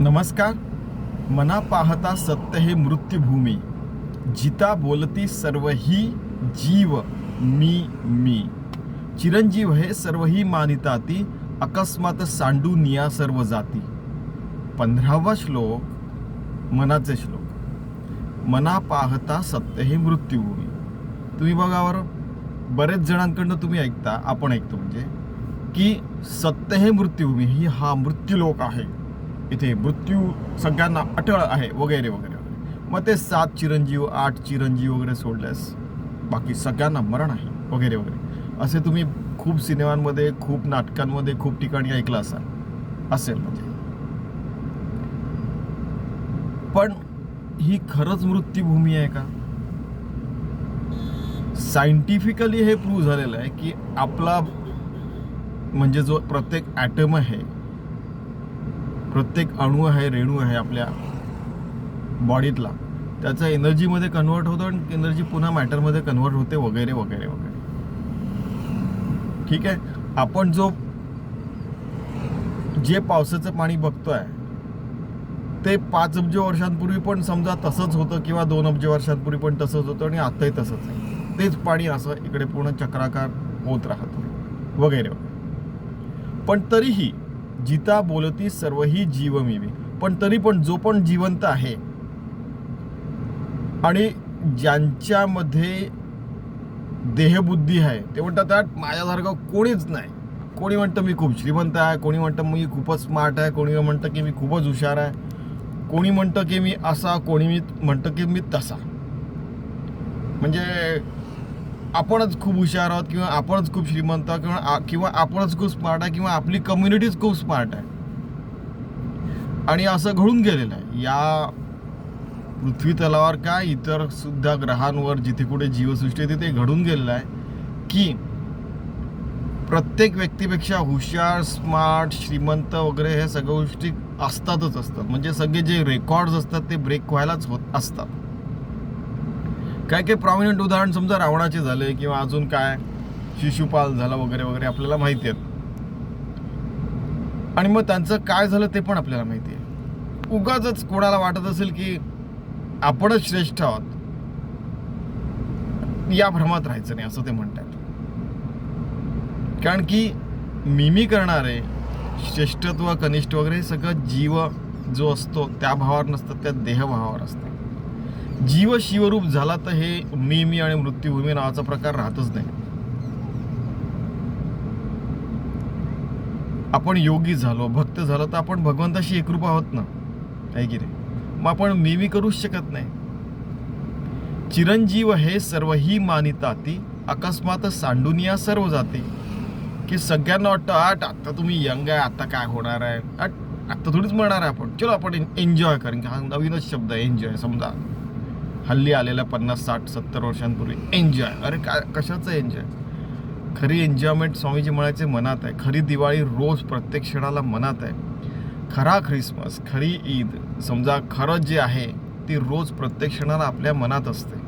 नमस्कार. मना पाहता सत्य हे मृत्यूभूमी. जिता बोलती सर्व ही जीव मी मी. चिरंजीव हे सर्व ही मानिताती अकस्मात सांडून या सर्व जाती. पंधरावा श्लोक मनाचे श्लोक. मना पाहता सत्य हे मृत्यूभूमी. तुम्ही बघा बरं. बरेच जणांकडनं तुम्ही ऐकता आपण ऐकतो म्हणजे की सत्य हे मृत्यूभूमी ही हा मृत्यूलोक आहे. इथे मृत्यू सगळ्यांना अटळ आहे वगैरे वगैरे वगैरे. मग ते सात चिरंजीव आठ चिरंजीव वगैरे सोडल्यास बाकी सगळ्यांना मरण आहे वगैरे वगैरे. असे तुम्ही खूप सिनेमांमध्ये खूप नाटकांमध्ये खूप ठिकाणी ऐकलं असाल. असेल म्हणजे. पण ही खरंच मृत्यूभूमी आहे का? सायंटिफिकली हे प्रूव्ह झालेलं आहे की आपला म्हणजे जो प्रत्येक ॲटम आहे प्रत्येक अणू आहे रेणू आहे आपल्या बॉडीतला त्याचा एनर्जीमध्ये कन्वर्ट होतो आणि एनर्जी पुन्हा मॅटरमध्ये कन्वर्ट होते वगैरे वगैरे वगैरे. ठीक आहे? आपण जो जे पावसाचं पाणी बघतोय ते पाच अब्ज वर्षांपूर्वी पण समजा तसंच होतं किंवा दोन अब्ज वर्षांपूर्वी पण तसंच होतं आणि आत्ताही तसंच आहे. तेच पाणी असं इकडे पूर्ण चक्राकार होत राहतं. वगैरे वगैरे. पण तरीही जिता बोलती सर्वही जीव मी पण तरी पण जो पण जिवंत आहे आणि ज्यांच्यामध्ये देहबुद्धी आहे ते म्हणतात त्यात माझ्यासारखं कोणीच नाही. कोणी म्हणतं मी खूप श्रीमंत आहे कोणी म्हणतं मी खूपच स्मार्ट आहे कोणी म्हणतं की मी खूपच हुशार आहे कोणी म्हणतं की मी असा कोणी मी म्हणतं की मी तसा. म्हणजे आपणच खूप हुशार आहोत किंवा आपणच खूप श्रीमंत किंवा किंवा आपणच खूप स्मार्ट आहे किंवा आपली कम्युनिटीच खूप स्मार्ट आहे. आणि असं घडून गेलेलं आहे. या पृथ्वी तलावर काय इतर सुद्धा ग्रहांवर जिथे कुठे जीवसृष्टी आहे तिथे घडून गेलेलं आहे की प्रत्येक व्यक्तीपेक्षा हुशार स्मार्ट श्रीमंत वगैरे हे सगळ्या गोष्टी असतातच असतात. म्हणजे सगळे जे रेकॉर्ड्स असतात ते ब्रेक व्हायलाच होत असतात. काय काय प्रॉमिनंट उदाहरण समजा रावणाचे झाले किंवा अजून काय? शिशुपाल झाला वगैरे वगैरे आपल्याला माहिती आहेत. आणि मग त्यांचं काय झालं ते पण आपल्याला माहिती आहे. उगाच कोणाला वाटत असेल की आपणच श्रेष्ठ आहोत. या भ्रमात राहायचं नाही असं ते म्हणतात. कारण की मिमी करणारे श्रेष्ठत्व कनिष्ठ वगैरे हे सगळं जीव जो असतो त्या भावावर नसतं त्या देहभावावर असतं जीव शिवरूप झाला तर हे मी मी आणि मृत्यूभूमी नावाचा प्रकार राहतच नाही. आपण योगी झालो भक्त झालो तर आपण भगवंताशी एकरूप आहोत ना? आहे की नाही? मग आपण मी मी करूच शकत नाही. चिरंजीव हे सर्व सर्वही मानिताती अकस्मात सांडून या सर्व जाते. की सगळ्यांना वाटतं आट आता तुम्ही यंग आहे आता काय होणार आहे? आट आता थोडीच म्हणणार आहे आपण. चलो आपण एन्जॉय करेन की हा नवीनच शब्द आहे एन्जॉय समजा. हल्ली आलेल्या पन्नास साठ सत्तर वर्षांपूर्वी. एन्जॉय अरे काय कशाचं एन्जॉय खरी एन्जॉयमेंट स्वामीजी म्हणायचे मनात आहे. खरी दिवाळी रोज प्रत्येक क्षणाला मनात आहे. खरा ख्रिसमस खरी ईद समजा खरं जे आहे ती रोज प्रत्येक क्षणाला आपल्या मनात असते.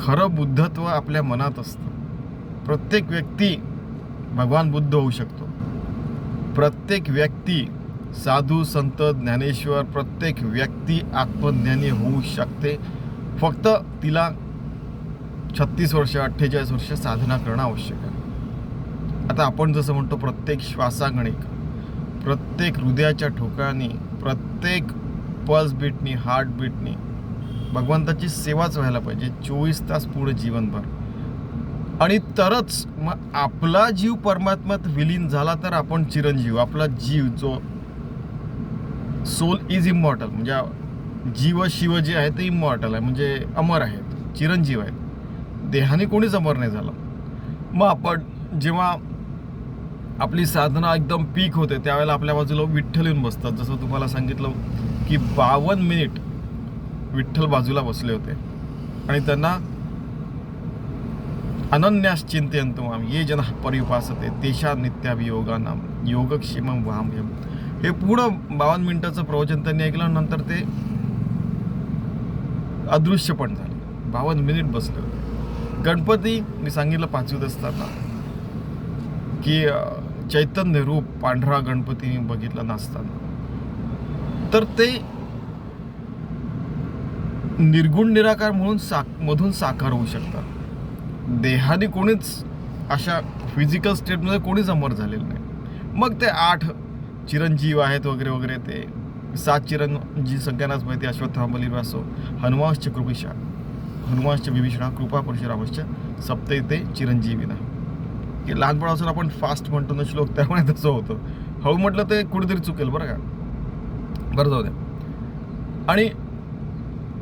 खरं बुद्धत्व आपल्या मनात असतं. प्रत्येक व्यक्ती भगवान बुद्ध होऊ शकतो. प्रत्येक व्यक्ती साधू संत ज्ञानेश्वर प्रत्येक व्यक्ती आत्मज्ञानी होऊ शकते. फक्त तिला छत्तीस वर्ष अठ्ठेचाळीस वर्ष साधना करणं आवश्यक आहे. आता आपण जसं म्हणतो प्रत्येक श्वासागणिक प्रत्येक हृदयाच्या ठोकानी प्रत्येक पल्स बीटनी हार्टबीटनी भगवंताची सेवाच व्हायला पाहिजे. चोवीस तास पुढे जीवनभर. आणि तरच मग आपला जीव परमात्म्यात विलीन झाला तर आपण चिरंजीव आपला जीव जो सोल इज इमॉर्टल. म्हणजे जीव शिव जे आहे ते इमॉर्टल आहे. म्हणजे अमर आहेत. चिरंजीव आहेत. देहाने कोणीच अमर नाही झालं. मग आपण जेव्हा आपली साधना एकदम पीक होते त्यावेळेला आपल्या बाजूला विठ्ठल येऊन बसतात. जसं तुम्हाला सांगितलं की बावन्न मिनिट विठ्ठल बाजूला बसले होते. आणि त्यांना अनन्यास चिंतयंतु माम ये जन परिपासते तेशा नित्याभियोगानाम वाम यम हे पुढं बावन्न मिनिटाचं प्रवचन त्यांनी ऐकलं नंतर ते अदृश्य पण झाले. बावन्न मिनिट बसले होते. गणपती मी सांगितलं पाचवीत असताना की चैतन्य रूप पांढरा गणपती मी बघितला नसताना. तर ते निर्गुण निराकार म्हणून साक मधून साकार होऊ शकतात. देहाने कोणीच अशा फिजिकल स्टेटमध्ये कोणीच अमर झालेलं नाही. मग ते आठ चिरंजीव आहेत वगैरे वगैरे ते. सात चिरंजी सगळ्यांनाच माहिती अश्वत्थामा असो हनुमांश्च कृपिशा हनुमांश्च विभीषणा कृपा परशुरामश्च सप्त ते चिरंजीविना की लहानपणापासून आपण फास्ट म्हणतो ना श्लोक त्यामुळे तसं होतं. हळू म्हटलं ते कुठेतरी चुकेल बरं का? बरं जाऊ द्या. आणि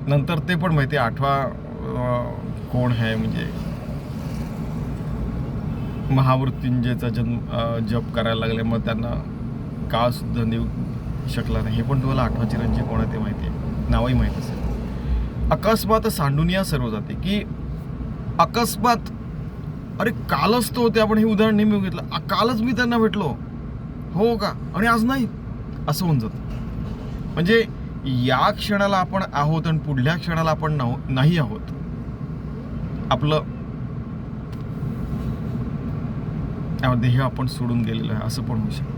नंतर ते पण माहिती आहे, आठवा कोण आहे म्हणजे महामृत्युंजयचा जन्म जप करायला लागले मग त्यांना का सुद्धा देऊ शकला नाही हे पण तुम्हाला आठवा चिरंजीव कोण आहे ते माहिती आहे. नावही माहीत असेल. अकस्मात सांडून सर्व जाते की अकस्मात अरे कालच तो होते आपण हे उदाहरण नेहमी घेतलं. कालच मी त्यांना भेटलो. हो का? आणि आज नाही. असं होऊन जातं. म्हणजे या क्षणाला आपण आहोत आणि पुढल्या क्षणाला आपण नाही आहोत. आपलं देह आपण सोडून गेलेलं आहे असं पण होऊ शकतं.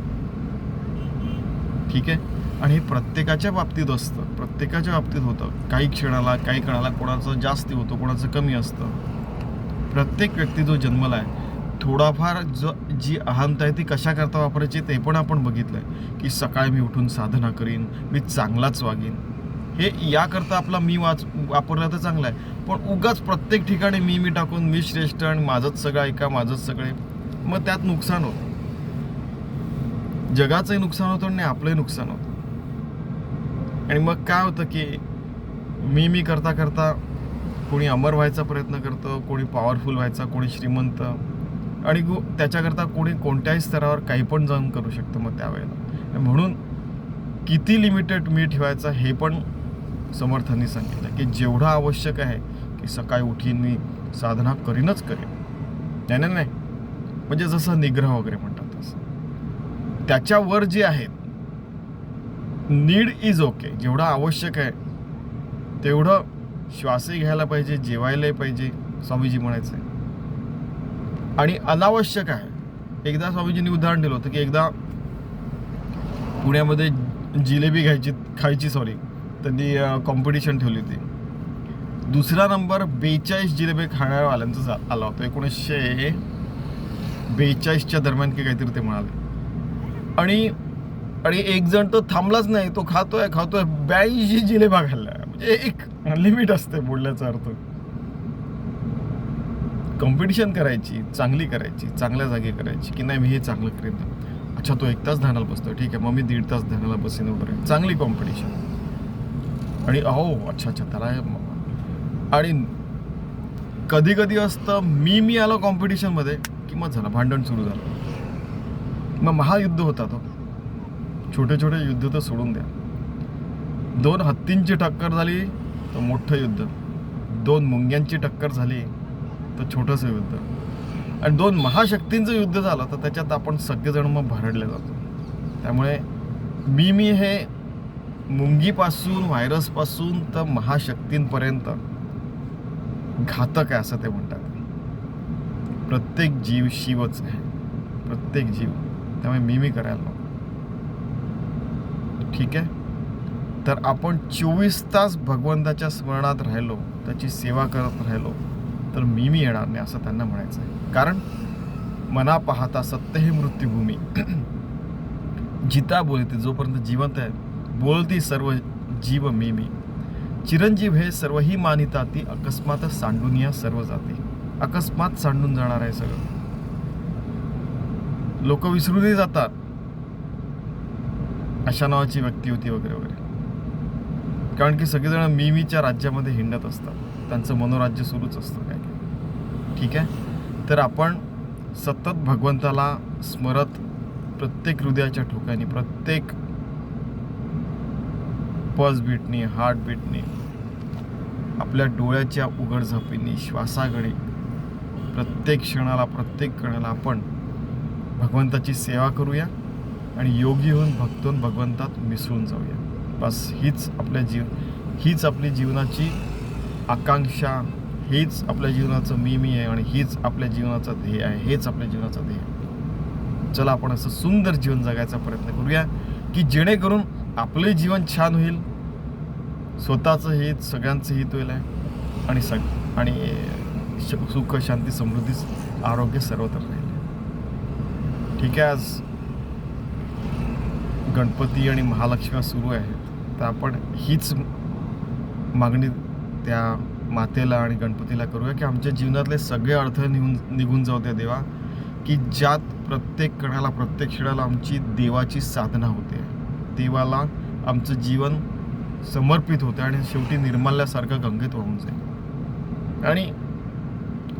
ठीक आहे? आणि हे प्रत्येकाच्या बाबतीत असतं. प्रत्येकाच्या बाबतीत होतं. काही क्षणाला काही क्षणाला कोणाचं जास्ती होतं कोणाचं कमी असतं. प्रत्येक व्यक्ती जो जन्मला आहे थोडाफार जो जी अहंता आहे ती कशाकरता वापरायची ते पण आपण बघितलं आहे की सकाळी मी उठून साधना करीन मी चांगलाच वागीन. हे याकरता आपला मी वाच वापरला तर चांगला आहे. पण उगाच प्रत्येक ठिकाणी मी मी टाकून मी श्रेष्ठ आणि माझंच सगळं ऐका माझंच सगळे. मग त्यात नुकसान होतं. जगाचंही नुकसान होतं आणि आपलंही नुकसान होतं. आणि मग काय होतं की मी मी करता करता कोणी अमर व्हायचा प्रयत्न करतं कोणी पॉवरफुल व्हायचा कोणी श्रीमंत. आणि त्याच्याकरता कोणी कोणत्याही स्तरावर काही पण जाऊन करू शकतं मग त्यावेळेला. म्हणून किती लिमिटेड मी ठेवायचा हे पण समर्थांनी सांगितलं की जेवढं आवश्यक आहे की सकाळी उठीन मी साधना करीनच करेन. नाही नाही. म्हणजे जसं निग्रह वगैरे म्हणतात. त्याच्यावर जे आहेत नीड इज ओके जेवढं आवश्यक आहे तेवढं श्वासही घ्यायला पाहिजे जेवायलाही पाहिजे स्वामीजी म्हणायचे. आणि अनावश्यक आहे. एकदा स्वामीजींनी उदाहरण दिलं होतं की एकदा पुण्यामध्ये जिलेबी घ्यायची खायची सॉरी त्यांनी कॉम्पिटिशन ठेवली होती. दुसरा नंबर बेचाळीस जिलेबी खाणाऱ्यावाल्यांचा आला होता. एकोणीसशे बेचाळीसच्या दरम्यान की काहीतरी ते म्हणाले. आणि आणि एक जण तो थांबलाच नाही तो खातोय खातोय ब्याऐंशी जिलेबा खाल्ला म्हणजे एक लिमिट असते बोलण्याचा अर्थ. कॉम्पिटिशन करायची चांगली करायची चांगल्या जागी करायची की नाही मी हे चांगलं करेन अच्छा तो एक तास ध्यानाला बसतो ठीक आहे मग मी दीड तास ध्यानाला बसेन वगैरे. चांगली कॉम्पिटिशन आणि अहो अच्छा अच्छा त्याला आणि कधी कधी असतं मी मी आलो कॉम्पिटिशनमध्ये की मग झालं भांडण सुरू झालं. मग महायुद्ध होता तो. छोटे छोटे युद्ध तर सोडून द्या. दोन हत्तींची टक्कर झाली तर मोठं युद्ध. दोन मुंग्यांची टक्कर झाली तर छोटंसं युद्ध. आणि दोन महाशक्तींचं युद्ध झालं तर त्याच्यात आपण सगळेजण मग भरडले जातो. त्यामुळे मी मी हे मुंगीपासून व्हायरसपासून तर महाशक्तींपर्यंत घातक आहे असं ते म्हणतात. प्रत्येक जीव शिवच आहे. प्रत्येक जीव. त्यामुळे मी मी करायला नको ठीक आहे? तर आपण चोवीस तास भगवंताच्या स्मरणात राहिलो त्याची सेवा करत राहिलो तर मी मी येणार नाही असं त्यांना म्हणायचं आहे कारण मना पाहता सत्य ही मृत्यूभूमी. जिता बोलते जोपर्यंत जिवंत आहे बोलती सर्व जीव मी मी. चिरंजीव हे सर्वही मानिता ती अकस्मात सांडून या सर्व जाते. अकस्मात सांडून जाणार आहे सगळं. लोक विसरूनही जातात. अशा नावाची व्यक्ती होती वगैरे वगैरे. कारण की सगळेजण मी मीच्या राज्यामध्ये हिंडत असतात. त्यांचं मनोराज्य सुरूच असतं काय ठीक आहे? तर आपण सतत भगवंताला स्मरत प्रत्येक हृदयाच्या ठोक्याने प्रत्येक पल्स बीटनी हार्ट बीटनी आपल्या डोळ्याच्या उघडझापीनी श्वासाकडे प्रत्येक क्षणाला प्रत्येक कणाला आपण भगवंताची सेवा करूया आणि योगी होऊन भक्तून भगवंतात मिसळून जाऊया बस हीच आपल्या जीव हीच आपली जीवनाची आकांक्षा हेच आपल्या जीवनाचं मी मी आहे आणि हीच आपल्या जीवनाचं ध्येय आहे हेच आपल्या जीवनाचं ध्येय आहे. चला आपण असं सुंदर जीवन जगायचा प्रयत्न करूया की जेणेकरून आपलंही जीवन छान होईल स्वतःचं हित सगळ्यांचं हित होईल आहे आणि सग आणि सुख शांती समृद्धी आरोग्य सर्वत्र राहील ठीक आहे आज गणपती आणि महालक्ष्मी सुरू आहेत तर आपण हीच मागणी त्या मातेला आणि गणपतीला करूया की आमच्या जीवनातले सगळे अर्थ निघून निघून जाऊ द्या देवा की ज्यात प्रत्येक कणाला प्रत्येक क्षणाला आमची देवाची साधना होते. देवाला आमचं जीवन समर्पित होते आणि शेवटी निर्माल्यासारखं गंगेत वाहून जाईल. आणि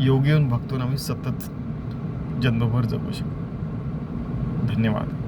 योगी येऊन भक्तून आम्ही सतत जन्मभर जगू शकतो. धन्यवाद.